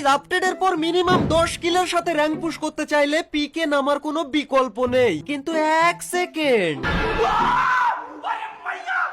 Guys আপডেটের পর minimum দশ কিলের সাথে র্যাঙ্ক পুশ করতে চাইলে পিকে নামার কোনো বিকল্প নেই। কিন্তু এক সেকেন্ড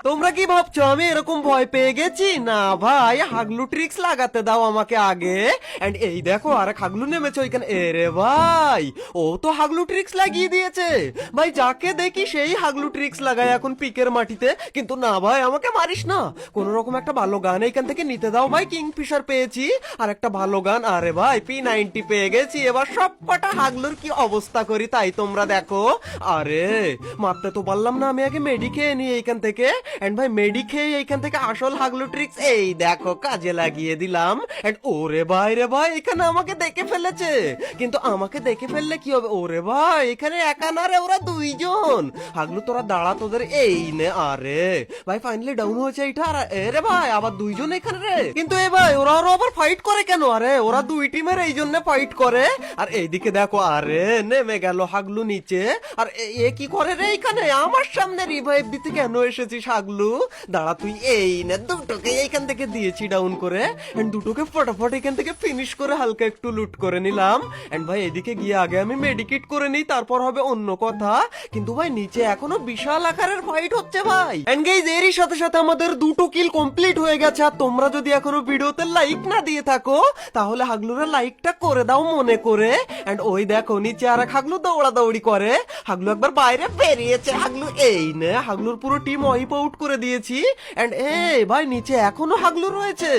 তোমরা কি ভাবছ, আমি এরকম ভয় পেয়ে গেছি? না ভাই, হাগলু ট্রিক্স লাগাতে দাও আমাকে আগে। এন্ড এই দেখো আর হাগলু নেমেছে ওইখানে। এরে ভাই, ও তো হাগলু ট্রিক্স লাগিয়ে দিয়েছে। ভাই, যাকে দেখি সেই হাগলু ট্রিক্স লাগায় এখন পিকের মাটিতে। কিন্তু না ভাই, আমাকে মারিস না। কোন রকম একটা ভালো গান এইখান থেকে নিতে দাও। ভাই কিং ফিশার পেয়েছি। আর একটা ভালো গান, আরে ভাই পি নাইনটি পেয়ে গেছি। এবার সব কটা হাগলুর কি অবস্থা করি তাই তোমরা দেখো। আরে, মারতে তো পারলাম না, আমি আগে মেডি খেয়ে নিই এইখান থেকে। এন্ড ভাই মেডি খেয়ে এইখান থেকে আসল হাগলু ট্রিক্স এই দেখো, কাজে লাগিয়ে দিলাম। এন্ড ওরে ভাই রে ভাই, এখানে আমাকে দেখে ফেলেছে। কিন্তু আমাকে দেখে ফেললে কি হবে? ওরে ভাই, এখানে একা না রে, ওরা দুইজন। হাগলু, তোরা দাঁড়া, তোদের এই নে, আরে। ভাই ফাইনালি ডাউন হয়েছে আর এরে ভাই, আবার দুইজন এখানে রে। কিন্তু এ ভাই, ওরা ওরা আবার ফাইট করে কেন? আরে, ওরা দুই টিমের এই জন্য ফাইট করে। আর এইদিকে দেখো, আরে, নেমে গেল হাগলু নিচে। আর এ কি করে রে এখানে? আমার সামনে রিভাইভ দিতে কেন এসেছিস? হাগলু দাঁড়া, তুই এই না দুটোকে এইখান থেকে দিয়েছি ডাউন করে। এন্ড দুটোকে ফটাফট এখান থেকে ফিনিশ করে হালকা একটু লুট করে নিলাম। এন্ড ভাই, এদিকে গিয়ে আগে আমি মেডিকেট করে নিই, তারপর হবে অন্য কথা। কিন্তু ভাই, নিচে এখনও বিশাল আকারের ফাইট হচ্ছে ভাই। এন্ড গাইজ এরই সাথে সাথে আমাদের দুটো কিল কমপ্লিট হয়ে গেছে। আর তোমরা যদি এখনও ভিডিওতে লাইক না দিয়ে থাকো, তাহলে হাগলুরা লাইকটা করে দাও মনে করে। এন্ড ওই দেখো, নিচে আর এক হাগলু দৌড়াদৌড়ি করে। হাগলু একবার বাইরে বেরিয়েছে। হাগলু, এই নে, হাগলুর পুরো টিম ওয়াইপ আউট করে দিয়েছি। এন্ড এই ভাই, নিচে এখনও হাগলু রয়েছে।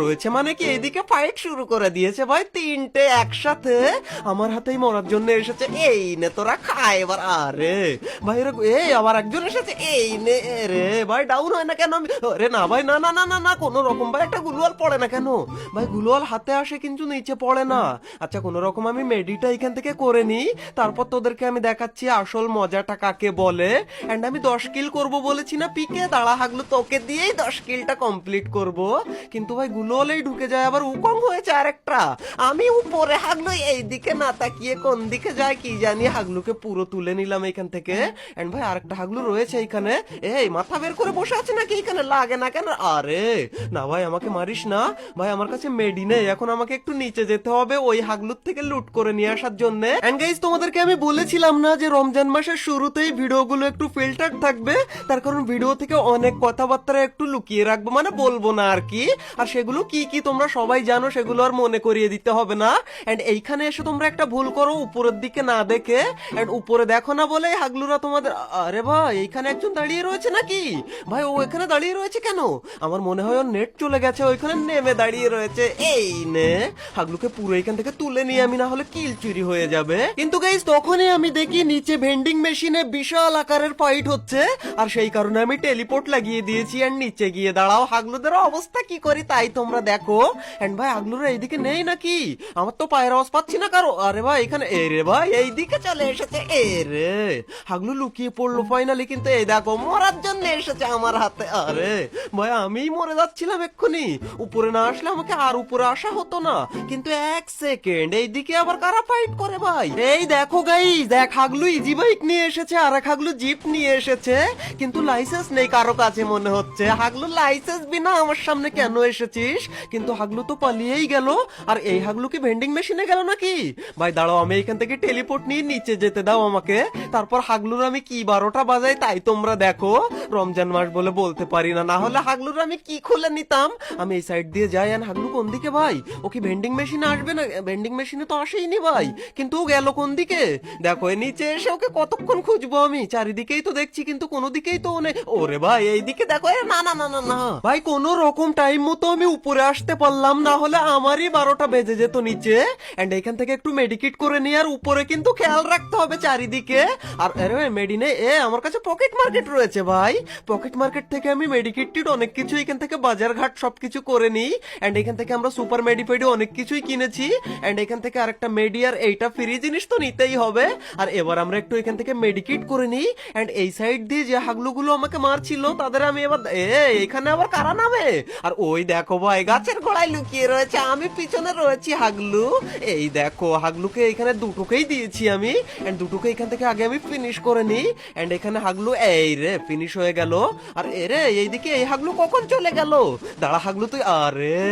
রয়েছে মানে কি, এইদিকে ফাইট শুরু করে দিয়েছে ভাই, তিনটে একসাথে। আমার হাতেই মরার জন্য এসেছে, এই নে তোরা খায় এবার, আরে। ভাই এরা এই, আবার একজন এসেছে, এই নে রে ভাই ডাউন হয় না কেন? রে না ভাই, না না না না না, কোনো রকম ভাই, একটা গুলওয়াল পড়ে না কেন? ভাই গুলওয়াল হাতে আসে কিন্তু নিচে পড়ে না। আচ্ছা কোনো রকম আমি মেডিটা এখান থেকে করে নিই। তারপর তোদেরকে আমি দেখাচ্ছি আসল মজাটা কাকে বলে। এন্ড আমি দশ কিল করব বলেছি না, পিকে দাঁড়া হাগলো, তোকে দিয়েই দশ কিলটা কমপ্লিট করব। কিন্তু ভাই গুলোলেই ঢুকে যায়, আবার উকং হয়েছে আরেকটা। আমি উপরে হাগলো এই দিকে না তাকিয়ে কোন দিকে যায় কি জানি হাগলুকে পুরো তুলে নিলাম এখান থেকে। এন্ড ভাই আরেকটা হাগলু রয়েছে এখানে এই মাথা বের করে বসে আছে নাকি এখানে লাগে না কেন? আরে, না ভাই আমাকে মারিস না। ভাই আমার কাছে মেডি নেই। এখন আমাকে একটু নিচে যেতে হবে ওই হাগলুর থেকে লুট করে নিয়ে আসার জন্য। এন্ড গাইস তোমাদেরকে আমি বলেছিলাম না যে রমজান মাসের শুরুতেই ভিডিওগুলো একটু ফিল্টার থাকবে? তার কারণ ভিডিও থেকে অনেক কথাবার্তা একটু লুকিয়ে রাখব মানে বলব না আর কি। আর সেগুলো কি কি তোমরা সবাই জানো, সেগুলো আর মনে করিয়ে দিতে হবে না। এন্ড এইখানে এসে তোমরা একটা ভুল করো, উপরের দিকে না দেখে। এন্ড উপরে দেখো না বলে হাগলুরা তোমাদের, আরে ভাই, এইখানে একজন দাঁড়িয়ে রয়েছে নাকি? ভাই, ও এখানে দাঁড়িয়ে রয়েছে কেন? আমার মনে হয় ওর নেট চলে গেছে ওইখানে নেমে দাঁড়িয়ে রয়েছে। এই নে, হাগলুকে পুরো এখান থেকে তুলে নিয়ে আমি না হলে কিল চুরি হয়ে যাবে। কিন্তু গাইস তখনই আমি দেখি নিচে ভেন্ডিং মেশিনে বিশাল আকারের ফাইট হচ্ছে। আর সেই কারণে আমি টেলিপোর্ট লাগিয়ে দিয়েছি আর নিচে গিয়ে দাঁড়াও হাগলুদের অবস্থা কি করি তাই তোমরা দেখো। এন্ড ভাই, হাগলুরা এইদিকে নেই নাকি? আমার তো পায়ের আওয়াজ পাচ্ছি না কারও। আরে ভাই, এখানে এ রে ভাই, এইদিকে চলে এসেছে। এ রে, হাগলু লুকিয়ে পড়ল ফাইনালি কিন্তু এই দেখো, মরার জন্য এসেছে আমার হাতে। আরে ভাই, আমিই মরে যাচ্ছিলাম এক্ষুনি। উপরে না আসলে আমাকে আর উপরে আসা হতো না। কিন্তু এক সেকেন্ড এইদিকে আবার কারা ফাইট করে ভাই? এই দেখো গাই দেখ হাগলু ইজি বাইক নিয়ে এসেছে আর এক হাগলু জিপ নিয়ে এসেছে। কিন্তু লাইসেন্স নেই কারও কাছে মনে হচ্ছে, হাগলু লাইসেন্স বিনা আমার সামনে কেন এসেছিস? কিন্তু হাগলু তো পালিয়েই গেল। আর এই হাগলু কি ভেন্ডিং মেশিনে গেল নাকি? ভাই, দাঁড়াও, আমি এখান থেকে টেলিপোর্ট নিয়ে নিচে যেতে দাও আমাকে। তারপর হাগলুর আমি কি বারোটা বাজাই তাই তোমরা দেখো। রমজান মাস বলে বলতে পারি না না হলে হাগলুর আমি কি খুলে নিতাম? আমি এই সাইড দিয়ে যাই। আর হাগলু কোন দিকে ভাই? ও কি ভেন্ডিং মেশিনে আসবে না? ভেন্ডিং মেশিনে তো আসেইনি ভাই। কিন্তু ও গেল কোন দিকে? দেখো এই নিচে এসে ওকে কতক্ষণ খুঁজবো আমি? চারিদিকেই তো দেখছি, কিন্তু কোনো দিকেই তো ও ওরে ভাই, এইদিকে দেখো না না না না না। ভাই, কোন রকম টাইম মতো আমি উপরে আসতে পারলাম, না হলে আমারই বারোটা বেজে যেত নিচে। এন্ড এখান থেকে একটু মেডিকেট করে নিয়ে আর উপরে কিন্তু খেয়াল রাখতে হবে চারিদিকে। আর, আরে মেডিনে এ, আমার কাছে পকেট মার্কেট রয়েছে, ভাই। পকেট মার্কেট থেকে আমি মেডিকেট টিট অনেক কিছু এখান থেকে বাজার ঘাট সবকিছু করে নিই। এন্ড এখান থেকে আমরা সুপার মেডিফাইডে অনেক কিছুই কিনেছি। এন্ড এখান থেকে আরেকটা মেডি আর এইটা ফ্রি জিনিস তো নিতেই হবে। আর এবার আমরা একটু এখান থেকে মেডিকেট করে নিই। এন্ড এই সাইড দিয়ে যে হাগলুগুলো আমাকে মার মারছিল তাদের আমি এবার এ, এখানে আবার কারা নামে? আর ওই দেখো ভাই, গাছের গোড়ায় লুকিয়ে রয়েছে, আমি পিছনে রয়েছি হাগলু। এই দেখো, হাগলুকে এখানে দুটোকেই দিয়েছি আমি। এন্ড দুটোকে এখান থেকে আগে আমি ফিনিশ করে নিই। এন্ড এখানে হাগলু, এই রে ফিনিশ হয়ে গেল। আর এ রে, এইদিকে এই হাগলু কখন চলে গেল? দাঁড়া হাগলু তুই, আরে।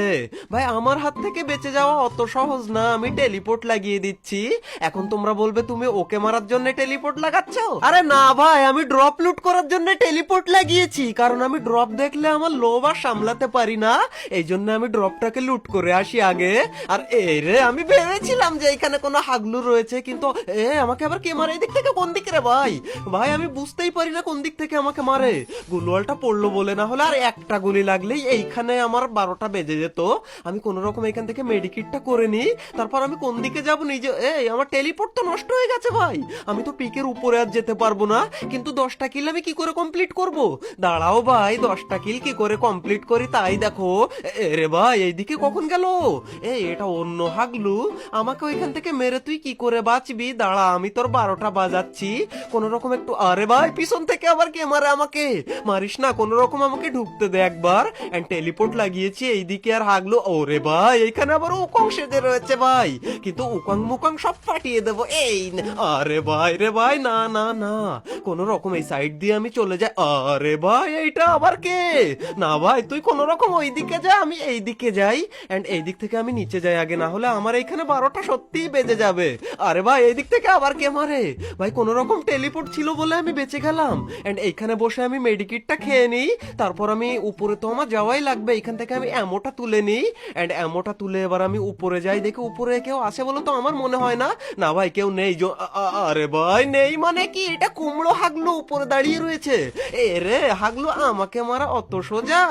ভাই, আমার হাত থেকে বেঁচে যাওয়া অত সহজ না, আমি টেলিপোর্ট লাগিয়ে দিচ্ছি। এখন তোমরা বলবে তুমি ওকে মারার জন্য টেলিপোর্ট লাগাচ্ছ? আরে না ভাই, আমি ড্রপ লুট করার জন্য টেলিপোর্ট লাগিয়েছি, কারণ আমি ড্রপ দেখলে আমার লোভ আর সামলাতে পারি না। এই জন্য আমি ড্রপটাকে লুট করে আসি আগে। আর এই রে, আমি ভেবেছিলাম যে এখানে কোনো হাগলু রয়েছে, কিন্তু এ, আমাকে আবার কে মারে? এই দিক থেকে কোন দিকে রে ভাই? ভাই, আমি বুঝতেই পারি না কোন দিক থেকে আমাকে মারে। গুলওয়ালটা পড়ল বলে না হলে আর একটা গুলি লাগলেই এইখানে আমার বারোটা বেজে যেত। আমি কোন রকম এখান থেকে মেডিকিটটা করে নিই। তারপর আমি কোন দিকে যাব? নিজে, এই, আমার টেলিপোর্ট তো নষ্ট হয়ে গেছে ভাই। আমি তো পিকের উপরে আর যেতে পারব না। কিন্তু দশটা কিল আমি কি করে কমপ্লিট করব? দাঁড়াও ভাই, দশটা কিল কি করে কমপ্লিট করি তাই দেখো। রে ভাই, এইদিকে কখন গেল? এই এটা অন্য হাগলু। আমাকে ওইখান থেকে মেরে তুই কি করে বাঁচবি? দাঁড়া, আমি তোর বারোটা বাজাচ্ছি। কোন রকম একটু, আরে ভাই, পিছন থেকে আবার কে মারে আমাকে? মারিস না, কোন রকম আমাকে ঢুকতে দে একবার। এন্ড টেলিপোর্ট লাগিয়েছি, এইদিকে আর হাগলু। ওরে ভাই, এইখানে আবার উকং সেজে রয়েছে ভাই। কিন্তু উকাং মুকাং সব ফাটিয়ে দেবো, এই আরে ভাই রে ভাই, না না না। কোন রকম এই সাইড দিয়ে আমি চলে যাই। আরে ভাই, এইটা আবার কে? না ভাই, তুই কোন রকম ওই দিকে যা, আমি এই দিকে যাই। এন্ড এই দিক থেকে আমি নিচে যাই আগে, না হলে আমার এইখানে বারোটা সত্যিই বেজে যাবে। আরে ভাই এই দিক থেকে আবার কে মারে? ভাই কোন রকম টেলিপোর্ট ছিল বলে আমি বেঁচে গেলাম। এন্ড এইখানে বসে আমি মেডিকিটটা খেয়ে নিই। তারপর আমি উপরে তো আমার যাওয়াই লাগবে এখান থেকে আমি অ্যামোটা তুলে নিই। এন্ড অ্যামোটা তুলে এবার আমি উপরে যাই, দেখে উপরে কেউ আসে বলে তো আমার মনে হয় না। না ভাই, কেউ নেই আরে ভাই, নেই মানে কি? এটা কুমড়ো হাগলো, উপরে দাঁড়িয়ে রয়েছে। এ রে, হাগলু আমাকে মারা অত সোজা।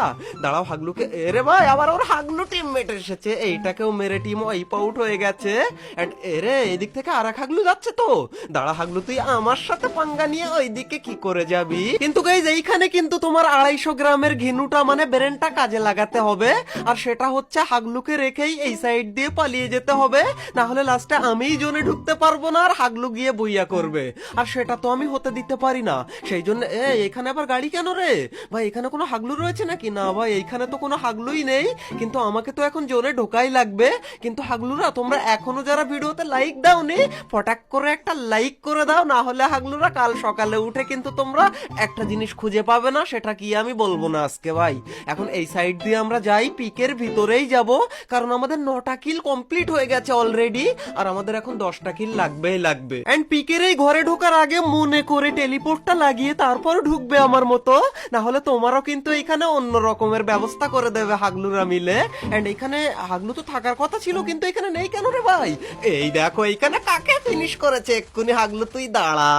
দাঁড়াও হাগলুকে, এ রে ভাই, আবার ওর হাগলু টিমমেট এসেছে। এইটাকেও মেরে টিম ওয়াইপ আউট হয়ে গেছে। এন্ড এ রে, এদিক থেকে আর এক হাগলু যাচ্ছে তো। দাঁড়া হাগলু, তুই আমার সাথে পাঙ্গা নিয়ে ওইদিকে কি করে যাবি? কিন্তু গাইজ এইখানে কিন্তু তোমার আড়াইশো গ্রামের ঘিনুটা মানে ব্রেনটা কাজে লাগাতে হবে। আর সেটা হচ্ছে হাগলুকে রেখেই এই সাইড দিয়ে পালিয়ে যেতে হবে। না হলে লাস্টে আমিই জোনে ঢুকতে পারব না, আর হাগলু গিয়ে বইয়া করবে। আর সেটা তো আমি হতে দিতে পারি না। সেই জন্য এখানে আবার গাড়ি কেন রে? ভাই, এখানে কোনো হাগলু রয়েছে নাকি? না ভাই, এইখানে তো কোনো হাগলুই নেই। কিন্তু আমাকে তো এখন জোনে ঢোকাই লাগবে। কিন্তু হাগলুরা, তোমরা এখনও যারা ভিডিওতে লাইক দাওনি, ফটাক করে একটা লাইক করে দাও, না হলে হাগলুরা কাল সকালে উঠে কিন্তু তোমরা একটা জিনিস খুঁজে পাবে না, সেটা কি আমি বলব না আজকে ভাই? এখন এই সাইড দিয়ে আমরা যাই, পিকের ভিতরেই যাব, কারণ আমাদের নটা কিল কমপ্লিট হয়ে গেছে অলরেডি আর আমাদের এখন দশটা কিল লাগবেই লাগবে। এন্ড পিকের এই ঘরে ঢোকার আগে মনে করে টেলিপোর্টটা লাগিয়ে তারপর ঢুকবে আমার মতো না হলে তোমারও কিন্তু এখানে অন্য রকমের ব্যবস্থা করে দেবে হাগলুরা মিলে। এন্ড এখানে হাগলু তো থাকার কথা ছিল, কিন্তু এখানে নেই কেন রে ভাই? এই দেখো, এখানে কাকে ফিনিশ করেছে? এক্ষুনি হাগলু, তুই দাঁড়া।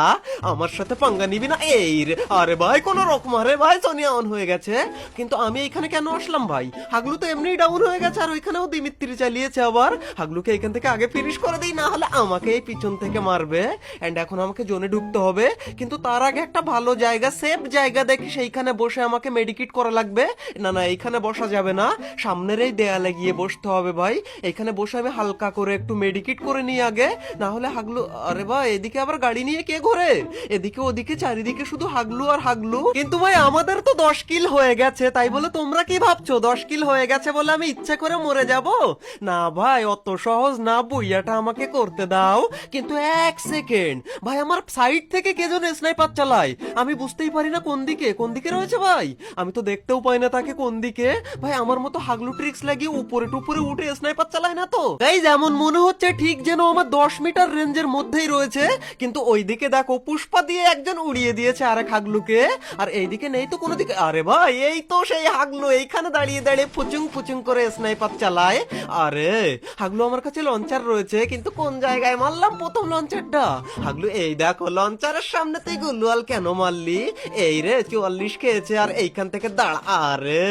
আমার সাথে পাঙ্গা নিবি না? এই রে, আরে ভাই, কোন রকম। আরে ভাই, সোনিয়া অন হয়ে গেছে। কিন্তু আমি এখানে কেন আসলাম ভাই? হাগলু তো এমনিই ডাউন হয়ে গেছে, আর ওইখানেও দিমিত্রি চালিয়েছে আবার। হাগলুকে এখান থেকে আগে ফিনিশ করে দিই, না হলে আমাকে এই পিছন থেকে মারবে। এন্ড এখন আমাকে জোনে ঢুকতে হবে। কিন্তু তার আগে একটা ভালো জায়গা সেফ জায়গা দেখি সেইখানে বসে আমাকে মেডিকেট করা লাগবে। না না, এইখানে বসা যাবে না। সামনের এই দেয়ালে গিয়ে বসতে হবে ভাই। এখানে বসে আমি হালকা করে একটু মেডিকেট করে নিই আগে। না হলে হাগলু, আরে ভাই, এদিকে আবার গাড়ি নিয়ে কে ঘোরে? এদিকে ওদিকে চারিদিকে শুধু হাগলু আর হাগলু। কিন্তু ভাই, আমাদের তো দশ কিল হয়ে গেছে, তাই বলে তোমরা কি ভাবছ? দশ কিল হয়ে গেছে বলে আমি ইচ্ছে করে মরে যাব? না ভাই, অত সহজ না, বইয়াটা আমাকে করতে দাও। কিন্তু এক সেকেন্ড। ভাই, আমার সাইড থেকে কে যেন স্নাইপার চালায়? আমি বুঝতেই পারি না কোন দিকে কোন দিকে রয়েছে ভাই? আমি তো দেখতেও পাই না তাকে কোন দিকে। ভাই, আমার মতো হাগলু ট্রিক্স লাগিয়ে উপরে টুপুরে উঠে স্নাইপার চালায় না তো? তাই যেমন মনে হচ্ছে ঠিক যেন আমার দশ মিটার রেঞ্জের মধ্যেই রয়েছে। কিন্তু ওইদিকে দেখো, পুষ্পা দিয়ে একজন উড়িয়ে দিয়েছে আরেক হাগলুকে। আর এইদিকে নেই তো কোনো দিকে। আরে ভাই, এই তো সেই হাগলু এইখানে দাঁড়িয়ে দাঁড়িয়ে ফুচুং ফুচুং করে স্নাইপার চালায়। আরে, হাগলু আমার কাছে লঞ্চার রয়েছে, কিন্তু কোন জায়গায় মারলাম প্রথম লঞ্চারটা? হাগলু, এই দেখো, লঞ্চারের সামনে তুই গুলুয়াল কেন মারলি? এই রে চুয়াল্লিশ খেয়েছে, আর এইখান থেকে দাঁড়া, আরে।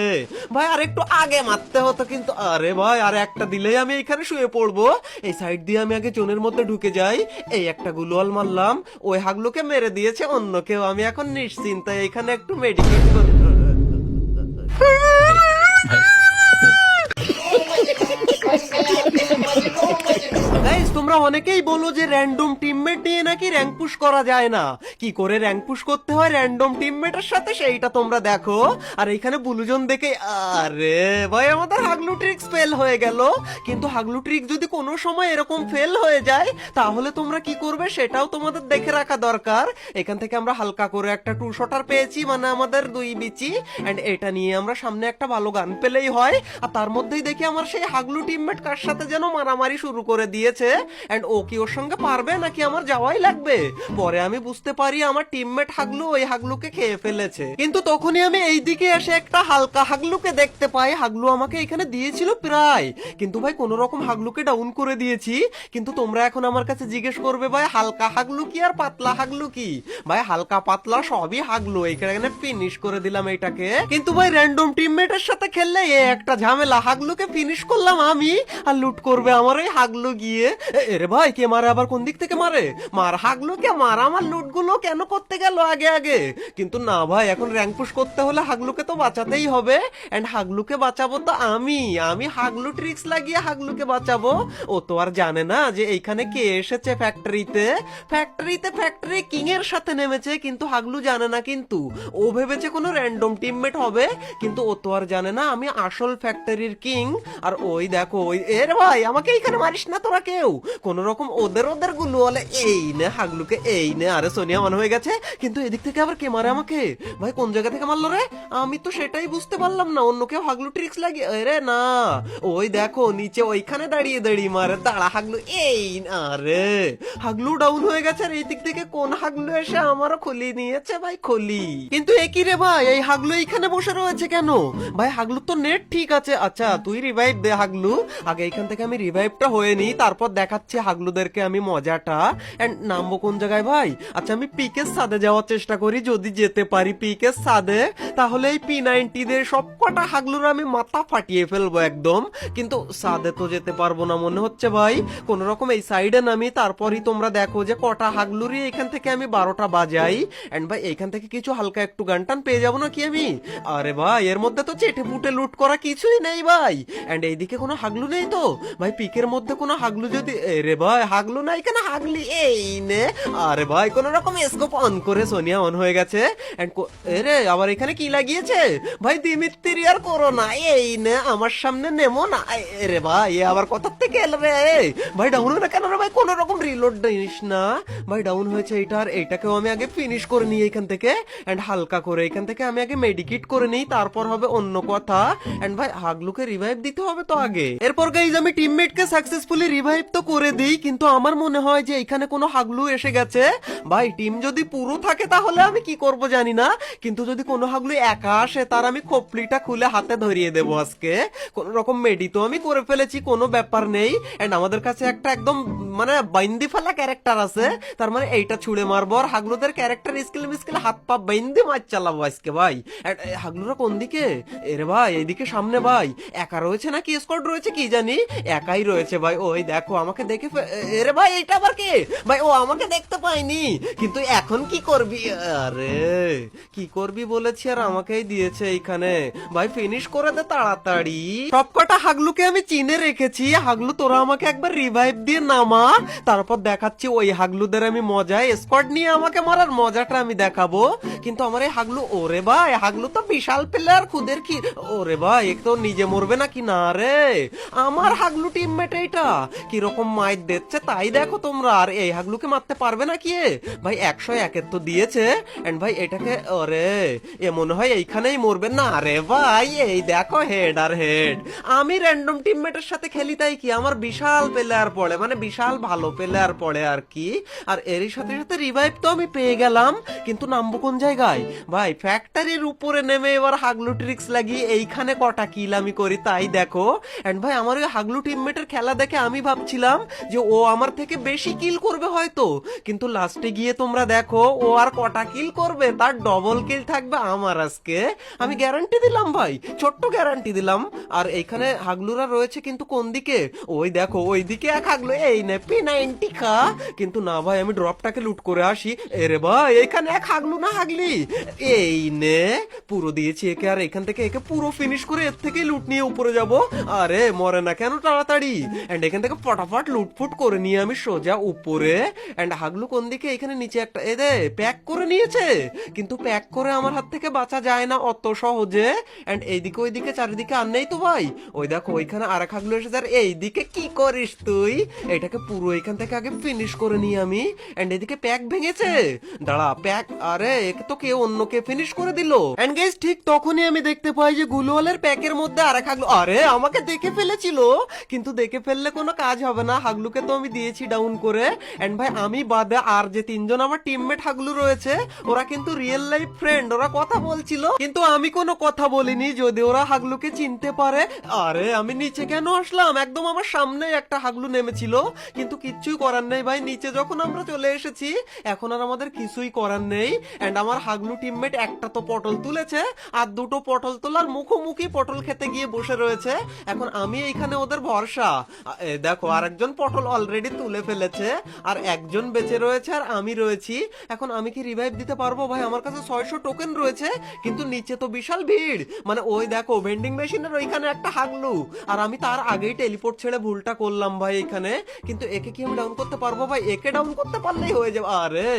ভাই, আর একটু আগে মারতে হতো কিন্তু, আরে ভাই, আর একটা দিলেই আমি এইখানে শুয়ে পড়ব। এই সাইড দিয়ে আমি আগে চোনের মধ্যে ঢুকে যাই। এই একটা গুলুয়াল মারলাম, ওই হাগলুকে মেরে দিয়েছে, অন্য কেউ। আমি এখন নিশ্চিন্ত এখানে একটু মেডিকেট করি। গাইস তোমরা অনেকেই বলো যে র্যান্ডম টিমমেট নিয়ে নাকি র্যাঙ্ক পুশ করা যায় না। কি করে র্যাঙ্ক পুশ করতে হয় র্যান্ডম টিমমেটের সাথে? সেইটা তোমরা দেখো। আর এখানে বুলুজন দেখে, আরে ভাই, আমাদের হাগলু ট্রিক্স ফেল হয়ে গেল। কিন্তু হাগলু ট্রিক যদি কোনো সময় এরকম ফেল হয়ে যায়, তাহলে তোমরা কি করবে সেটাও তোমাদের দেখে রাখা দরকার। এখান থেকে আমরা হালকা করে একটা টু শটার পেয়েছি মানে আমাদের দুই বিচি। এন্ড এটা নিয়ে আমরা সামনে একটা ভালো গান পেলেই হয়। আর তার মধ্যেই দেখি আমার সেই হাগলু টিমমেট কার সাথে যেন মারামারি শুরু করে দিয়েছে। এন্ড ও কি ওর সঙ্গে পারবে নাকি আমার যাওয়াই লাগবে? পরে আমি বুঝতে পারি আমার টিমমেট হাগলু ওই হাগলুকে খেয়ে ফেলেছে। কিন্তু তখনই আমি এই দিকে এসে একটা হালকা হাগলুকে দেখতে পাই। হাগলু আমাকে এখানে দিয়েছিল প্রায়। কিন্তু ভাই কোন রকম হাগলুকে ডাউন করে দিয়েছি। কিন্তু তোমরা এখন আমার কাছে জিজ্ঞেস করবে, ভাই, হালকা হাগলু কি আর পাতলা হাগলু কি? ভাই, হালকা পাতলা সবই হাগলু। এখানে ফিনিশ করে দিলাম এটাকে। কিন্তু ভাই র্যান্ডম টিমমেটের সাথে খেললে এ একটা ঝামেলা। হাগলুকে ফিনিশ করলাম আমি। আর লুট করবে আমার ওই হাগলু গিয়ে। এরে ভাই, কে মারে আবার কোন দিক থেকে মারে? মার হাগলু কে, মার আমার লুটগুলো কেন করতে গেল আগে আগে? কিন্তু না ভাই, এখন র্যাঙ্ক পুশ করতে হলে হাগলুকে তো বাঁচাতেই হবে। এন্ড হাগলুকে বাঁচাবো তো আমি। আমি হাগলু ট্রিক্স লাগিয়ে হাগলুকে বাঁচাবো। ও তো আর জানে না যে এইখানে কে এসেছে ফ্যাক্টরিতে ফ্যাক্টরিতে ফ্যাক্টরি কিং এর সাথে নেমেছে, কিন্তু হাগলু জানে না কিন্তু। ও ভেবেছে কোনো র্যান্ডম টিমমেট হবে, কিন্তু ও তো আর জানে না আমি আসল ফ্যাক্টরির কিং আর ওই দেখো, ওই এর ভাই, আমাকে এইখানে মারিস না তোরা কেউ। কোন রকম ওদের ওদেরগুলো বলে, এই নে হাগলুকে, এই নে, আরে সোনিয়া মান হয়ে গেছে। কিন্তু এদিক থেকে আবার কে মারে আমাকে? ভাই, কোন জায়গা থেকে মারলো রে? আমি তো সেটাই বুঝতে পারলাম না। অন্য কেউ হাগলু ট্রিক্স লাগিয়ে আরে না। ওই দেখো, নিচে ওইখানে দাঁড়িয়ে দাঁড়িয়ে মারে। দাঁড়া হাগলু, এই আরে হাগলু ডাউন হয়ে গেছে আর এই দিক থেকে কোন হাগলু এসে আমারও খুলি নিয়েছে ভাই, খুলি। কিন্তু একই রে ভাই? এই হাগলু এইখানে বসে রয়েছে কেন? ভাই হাগলু তো নেট ঠিক আছে। আচ্ছা তুই রিভাইভ দে হাগলু। আগে এখান থেকে আমি রিভাইভটা হয়ে নিই, তারপর দেখাচ্ছি হাগলুদেরকে আমি মজাটা। এন্ড নামবো কোন জায়গায় ভাই? আচ্ছা আমি পিকের সাদে যাওয়ার চেষ্টা করি, যদি যেতে পারি পিকের সাদে, তাহলে এই পি নাইনটি দিয়ে সব কটা হাগলুর আমি মাথা ফাটিয়ে ফেলব একদম। কিন্তু সাদে তো যেতে পারব না মনে হচ্ছে ভাই। কোন রকম এই সাইডে নামি, তারপরই তোমরা দেখো যে কটা হাগলুরি এখান থেকে আমি বারোটা বাজাই। এন্ড ভাই, এখান থেকে কিছু হালকা একটু গান টান পেয়ে যাব নাকি আমি? আরে ভাই, এর মধ্যে তো চেটে ফুটে লুট করা কিছুই নেই ভাই। এন্ড এইদিকে কোনো হাগলু নেই তো? ভাই, পিকের মধ্যে কোনো হাগলু যদি রে ভাই, হাগলু নাই কেন? হাগলি এই নে। আরে ভাই, কোন রকম স্কোপ অন করে সোনিয়া অন হয়ে গেছে। রে, আবার এখানে কি লাগিয়েছে? ভাই দিমিত্রি আর করো না, এই নে, আমার সামনে নেমো না। রে ভাই, এ আবার কোথা থেকে এলো রে? ভাই ডাউন না কেন রে ভাই? কোন রকম রিলোড দিস না। ভাই ডাউন হয়েছে এটা আর এটাকেও আমি আগে ফিনিশ করে নিই এখান থেকে। এন্ড হালকা করে এখান থেকে আমি আগে মেডিকেট করে নিই, তারপর হবে অন্য কথা। এন্ড ভাই, হাগলুকে রিভাইভ দিতে হবে তো আগে। এরপর গাইজ আমি টিমমেটকে সাকসেসফুলি রিভাইভ তো করে দিই, কিন্তু আমার মনে হয় যে এখানে কোনো হাগলু এসে গেছে। ভাই টিম যদি পুরো থাকে তাহলে আমি কি করব জানি না, কিন্তু যদি কোনো হাগলু একা আসে, তার আমি খোপলিটা খুলে হাতে ধরিয়ে দেবো আজকে। কোন রকম মেডি তো আমি করে ফেলেছি, কোনো ব্যাপার নেই। এন্ড আমাদের কাছে একটা একদম মানে বাইন্দি ফেলা ক্যারেক্টার আছে। তার মানে এইটা ছুড়ে মারবো, আর হাগলুদের ক্যারেক্টার স্কিল মিস্কিল হাত পা বাইন্দি মাছ চালাবো আজকে, ভাই। হাগলুরা কোন দিকে? এরে ভাই এদিকে সামনে, ভাই। একা রয়েছে নাকি? স্কোয়াড রয়েছে কি জানি? একাই রয়েছে, ভাই। ওই দেখো, আমাকে দেখে এরে ভাই এটা আবার কে? ভাই, ও আমাকে দেখতে পাইনি কিন্তু এখন কি করবি? আরে, কি করবি বলেছি আর আমাকেই দিয়েছে এইখানে। ভাই ফিনিশ করে দে তাড়াতাড়ি। সবকটা হাগলুকে আমি চিনে রেখেছি। হাগলু, তোরা আমাকে একবার রিভাইভ দিয়ে নামা। তারপর দেখাচ্ছি ওই হাগলুদের আমি মজায়। স্কোয়াড নিয়ে আমাকে মারার মজাটা আমি দেখাবো। কিন্তু আমার এই হাগলু, ওরে ভাই, হাগলু তো বিশাল প্লেয়ার খুদের কি ওরে ভাই এক তো নিজে মরবে নাকি? না রে। আমার হাগলু টিমমেট এইটা। কীরকম মাইট দিচ্ছে তাই দেখো তোমরা। আর এই হাগলুকে মারতে পারবে নাকি এ? ভাই, একশো একের তো দিয়েছে। এন্ড ভাই, এটাকে এ মনে হয় এইখানেই মরবে। না রে ভাই, এই দেখো হেড আর হেড আমি র্যান্ডম টিমমেটের সাথে খেলি তাই কি? আমার বিশাল প্লেয়ার পড়ে মানে বিশাল ভালো প্লেয়ার পড়ে আর কি। আর এরই সাথে সাথে রিভাইভ তো আমি পেয়ে গেলাম, কিন্তু নামবো কোন জায়গায়? ভাই ফ্যাক্টরির উপরে নেমে এবার হাগলু ট্রিক্স লাগিয়ে এইখানে কটা কিল আমি করি তাই দেখো। এন্ড ভাই, আমার ওই হাগলু টিমমেটের খেলা দেখে আমি ভাবছিলাম যে ও আমার থেকে বেশি কিল করবে হয়তো। কিন্তু লাস্টে গিয়ে তোমরা দেখো, ও আর কটা কিল করবে? তার ডবল কিল থাকবে আমার আজকে। আমি গ্যারান্টি দিলাম ভাই, ছোট্ট গ্যারান্টি দিলাম। আর এইখানে হাগলুরা রয়েছে কিন্তু কোন দিকে? ওই দেখো, ওই দিকে এক হাগলু, এই নে পি নাইনটি খা। কিন্তু না ভাই, আমি ড্রপটাকে লুট করে আসি। এরে ভাই, এখানে এক হাগলু না হাগলি? এই নে, পুরো দিয়েছি একে, আর এখান থেকে একে পুরো ফিনিশ করে এর থেকে লুট নিয়ে উপরে যাব। আরে, মরে না কেন তাড়াতাড়ি? এন্ড এখান থেকে ফটাফট লুটফুট করে নিয়ে আমি সোজা উপরে। এন্ড হাগলু কোন দিকে? এখানে নিচে একটা, এ দে, প্যাক করে নিয়েছে। কিন্তু প্যাক করে আমার হাত থেকে বাঁচা যায় না অত সহজে। এন্ড এইদিকে ওইদিকে, চারিদিকে আর নেই তো ভাই। ওই দেখো, ওইখানে আর এক হাগলু এসেছে। আর এইদিকে কি করিস তুই? এটাকে পুরো এখান থেকে আগে ফিনিশ করে নিই আমি। এন্ড এদিকে প্যাক ভেঙেছে। দাঁড়া, প্যাক, আরে, একে তো কেউ অন্যকে ফিনিশ করে দিল। এন্ড গেস ঠিক তখনই আমি দেখতে পাই যে গুলওয়ালের প্যাকের মধ্যে আর এক হাগলু, আরে, আমাকে দেখে ফেলেছিল। কিন্তু দেখে ফেললে কোনো কাজ হবে না। হাগলুকে তো আমি দিয়েছি ডাউন করে। এন্ড ভাই, আমি বাদে আর যে তিনজন আমার টিমমেট হাগলু রয়েছে, ওরা কিন্তু রিয়েল লাইফ ফ্রেন্ড ওরা কথা বলছিল। কিন্তু আমি কোনো কথা বলিনি, যদি ওরা হাগলুকে চিনতে পারে। আরে, আমি নিচে কেন আসলাম? একদম আমার সামনে একটা হাগলু নেমেছিল। কিন্তু কিচ্ছুই করার নেই ভাই, নিচে যখন আমরা চলে এসেছি, এখন আর আমাদের কিছুই করার নেই। এন্ড আমার হাগলু টিমমেট একটা তো পটল তুলেছে, আর দুটো পটল তোলার মুখোমুখি পটল খেতে গিয়ে বসে রয়েছে। এখন আমি এইখানে ওদের ভরসা। দেখো আরেকজন পটল অলরেডি তুলে ফেলেছে আর একজন বেঁচে রয়েছে আর আমি রয়েছি। এখন আমি কি রিভাইভ দিতে পারব? ভাই আমার কাছে ছয়শো টোকেন রয়েছে কিন্তু নিচে তো বিশাল ভিড়। মানে ওই দেখো ভেন্ডিং মেশিনের ওইখানে একটা হাগলু। আর আমি তার আগেই টেলিপোর্ট ছেড়ে ভুলটা করলাম ভাই এখানে। কিন্তু একে কি আমি ডাউন করতে পারব ভাই? একে ডাউন করতে পারলেই হয়ে যাবে। আরে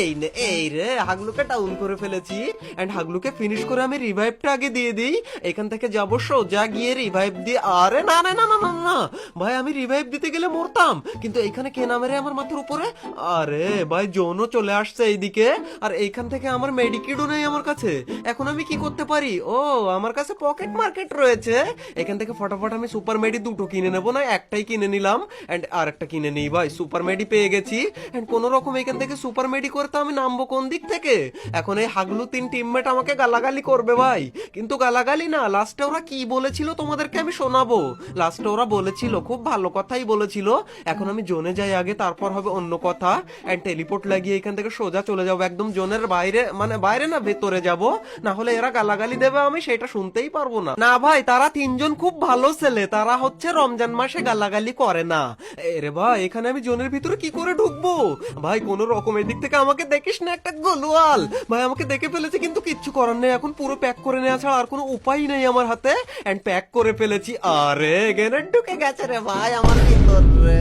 এই নে এই রে হাগলুকে ডাউন করে ফেলেছি। এন্ড হাগলুকে ফিনিশ করে আমি রিভাইভটা আগে দিয়ে দিই। এখান থেকে যাব সোজা গিয়ে রিভাইভ দিয়ে আরে না না না না না না। ভাই আমি রিভাইভ দিতে গেলে মরতাম। কিন্তু এইখানে কে নামে আমার মাথার উপরে? আরে ভাই জোনও চলে আসছে এইদিকে। আর এইখান থেকে আমার মেডিকিটও নেই আমার কাছে। এখন আমি কি করতে পারি? ও, আমার কাছে পকেট মার্কেট রয়েছে। এখান থেকে ফটাফট আমি সুপার মেডি দুটো কিনে নেব, না একটাই কিনে নিলাম। এন্ড আর একটা কিনে নিই ভাই সুপার মেডি পেয়ে গেছি। এন্ড কোন রকম এখান থেকে সুপার মেডি করে তো আমি নামবো কোন দিক থেকে? এখন এই হাগলু তিন টিমমেট আমাকে গালাগালি করবে ভাই। কিন্তু গালাগালি না লাস্টে ওরা কি বলেছিল তোমাদেরকে আমি শোনাবো। লাস্টে ওরা বলেছিল, খুব ভালো কথাই বলেছিল। এখন আমি জোনে যাই আগে, তারপর হবে অন্য কথা। এন্ড টেলিপোর্ট লাগিয়ে এখান থেকে সোজা চলে যাব। একদম জোনের বাইরে মানে বাইরে না, ভেতরে যাব। না হলে এরা গালাগালি দেবে, আমি সেটা শুনতেই পারব না। না ভাই, তারা তিনজন খুব ভালো ছেলে। তারা হচ্ছে রমজান মাসে গালাগালি করে না। এরে ভাই, এখানে আমি জোনের ভিতরে কি করে ঢুকবো? ভাই, কোন রকম এদিক থেকে আমাকে দেখিস না একটা গলুয়াল। ভাই, আমাকে দেখে ফেলেছে, কিন্তু কিচ্ছু করার নেই। এখন পুরো প্যাক করে নেওয়া ছাড়া আর কোনো উপায় নেই আমার হাতে। এন্ড প্যাক করে ফেলেছি। আরে গেনে ঢুকে গেছে রে ভাই। আমার ভিতর রে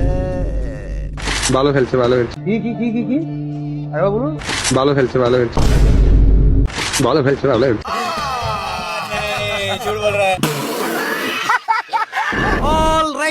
ভালো খেলছে ভালো খেলছে। কি কি কি কি কি? আরে বলুন। ভালো খেলছে ভালো খেলছে। ভালো খেলছে ভালো খেলছে।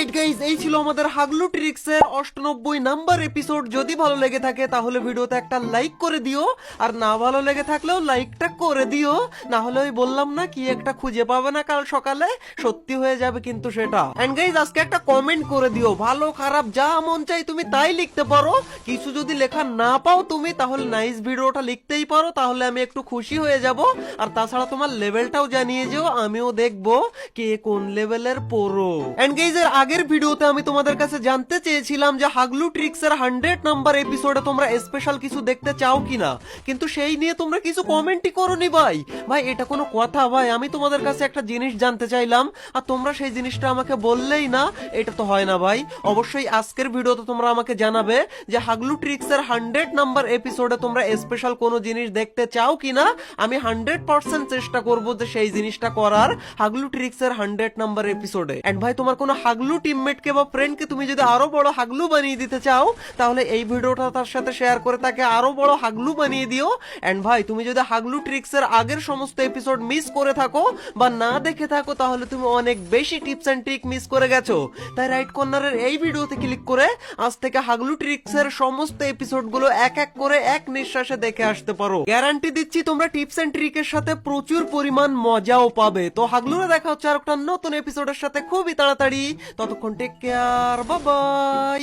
রাইট গাইজ এই ছিল আমাদের হাগলু ট্রিক্স এর অষ্টানব্বই নাম্বার এপিসোড যদি ভালো লেগে থাকে, তাহলে ভিডিওতে একটা লাইক করে দিও। আর না ভালো লেগে থাকলেও লাইকটা করে দিও। না হলে ওই বললাম না, কি একটা খুঁজে পাবে না কাল সকালে? সত্যি হয়ে যাবে কিন্তু সেটা। এন্ড গাইজ আজকে একটা কমেন্ট করে দিও। ভালো, খারাপ, যা মন চাই তুমি তাই লিখতে পারো। কিছু যদি লেখা না পাও তুমি, তাহলে নাইস ভিডিওটা লিখতেই পারো। তাহলে আমি একটু খুশি হয়ে যাব। আর তাছাড়া তোমার লেভেলটাও জানিয়ে যেও, আমিও দেখব কে কোন লেভেলের পড়ো। এন্ড গাইজের আগের ভিডিওতে আমি তোমাদের কাছে জানতে চেয়েছিলাম যে হাগলু ট্রিক্স এর হান্ড্রেড নাম্বার এপিসোডে তোমরা স্পেশাল কিছু দেখতে চাও কিনা। কিন্তু সেই নিয়ে তোমরা কিছু কমেন্টই করোনি ভাই। ভাই, এটা কোনো কথা ভাই। আমি তোমাদের কাছে একটা জিনিস জানতে চাইলাম, আর তোমরা সেই জিনিসটা আমাকে বললেই না, এটা তো হয় না ভাই। অবশ্যই আজকের ভিডিওতে তোমরা আমাকে জানাবে যে হাগলু ট্রিক্স এর হান্ড্রেড নাম্বার এপিসোডে তোমরা স্পেশাল কোনো জিনিস দেখতে চাও কিনা। আমি হান্ড্রেড পার্সেন্ট চেষ্টা করব যে সেই জিনিসটা করার, হাগলু ট্রিক্স এর হান্ড্রেড নাম্বার এপিসোডে এন্ড ভাই, তোমার কোনো হাগলু টিমমেটকে বা ফ্রেন্ডকে তুমি যদি আরও বড় হাগলু বানিয়ে দিতে চাও, তাহলে এই ভিডিওটা তার সাথে শেয়ার করে তাকে আরও বড় হাগলু বানিয়ে দিও। এন্ড ভাই, তুমি যদি হাগলু ট্রিক্স এর আগের সমস্ত এপিসোড মিস করে থাকো বা না দেখে থাকো, তাহলে তুমি অনেক বেশি টিপস এন্ড ট্রিক মিস করে গেছো। তাই রাইট কর্নারের এই ভিডিওতে ক্লিক করে আজ থেকে হাগলু ট্রিক্স এর সমস্ত এপিসোডগুলো এক এক করে এক নিঃশ্বাসে দেখে আসতে পারো। গ্যারান্টি দিচ্ছি তোমরা টিপস এন্ড ট্রিকের সাথে প্রচুর পরিমাণ মজাও পাবে। তো হাগলুরে দেখা হচ্ছে আর একটা নতুন এপিসোডের সাথে। খুবই তাড়াতাড়ি। ತತ್ಕೊಂಡೆ ಕ್ಯಾರ್ ಬಾಯ್